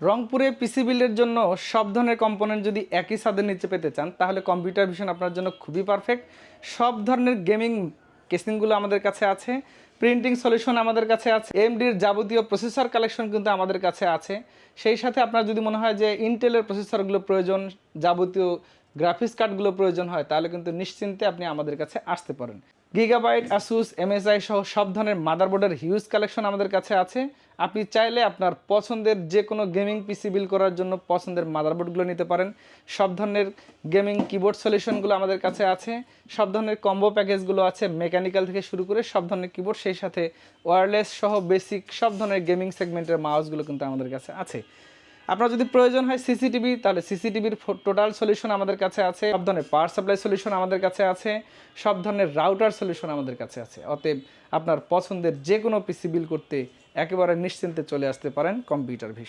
রংপুরে পিসি বিল্ডের জন্য সব ধরনের কম্পোনেন্ট যদি একই সাদের নিচে পেতে চান, তাহলে কম্পিউটার ভিশন আপনার জন্য খুবই পারফেক্ট সব ধরনের গেমিং কেসিংগুলো আমাদের কাছে আছে প্রিন্টিং সলিউশন আমাদের কাছে আছে এমডির যাবতীয় প্রসেসর কালেকশন কিন্তু আমাদের কাছে আছে। সেই সাথে আপনার যদি মনে হয় যে ইন্টেলের প্রসেসরগুলো প্রয়োজন, যাবতীয় গ্রাফিক্স কার্ডগুলো প্রয়োজন হয়, তাহলে কিন্তু নিশ্চিন্তে আপনি আমাদের কাছে আসতে পারেন। গিগাবাইট আসুস এমএসআই সহ সব ধরনের মাদারবোর্ডের হিউজ কালেকশন আমাদের কাছে আছে। আপনি চাইলে আপনার পছন্দের যে কোনো গেমিং পিসি বিল করার জন্য পছন্দের মাদারবোর্ডগুলো নিতে পারেন। সব ধরনের গেমিং কিবোর্ড সলিউশনগুলো আমাদের কাছে আছে। সব ধরনের কম্বো প্যাকেজগুলো আছে মেকানিক্যাল থেকে শুরু করে সব ধরনের কিবোর্ড সেই সাথে ওয়্যারলেস সহ বেসিক সব ধরনের গেমিং সেগমেন্টের মাউসগুলো কিন্তু আমাদের কাছে আছে। আপনার যদি প্রয়োজন হয় সিসিটিভি, তাহলে সিসিটিভির টোটাল সলিউশন আমাদের কাছে আছে, সব ধরনের পাওয়ার সাপ্লাই সলিউশন আমাদের কাছে আছে, সব ধরনের রাউটার সলিউশন আমাদের কাছে আছে। অতএব আপনার পছন্দের যে কোনো পিসি বিল করতে একেবারে নিশ্চিন্তে চলে আসতে পারেন কম্পিউটার ভিশন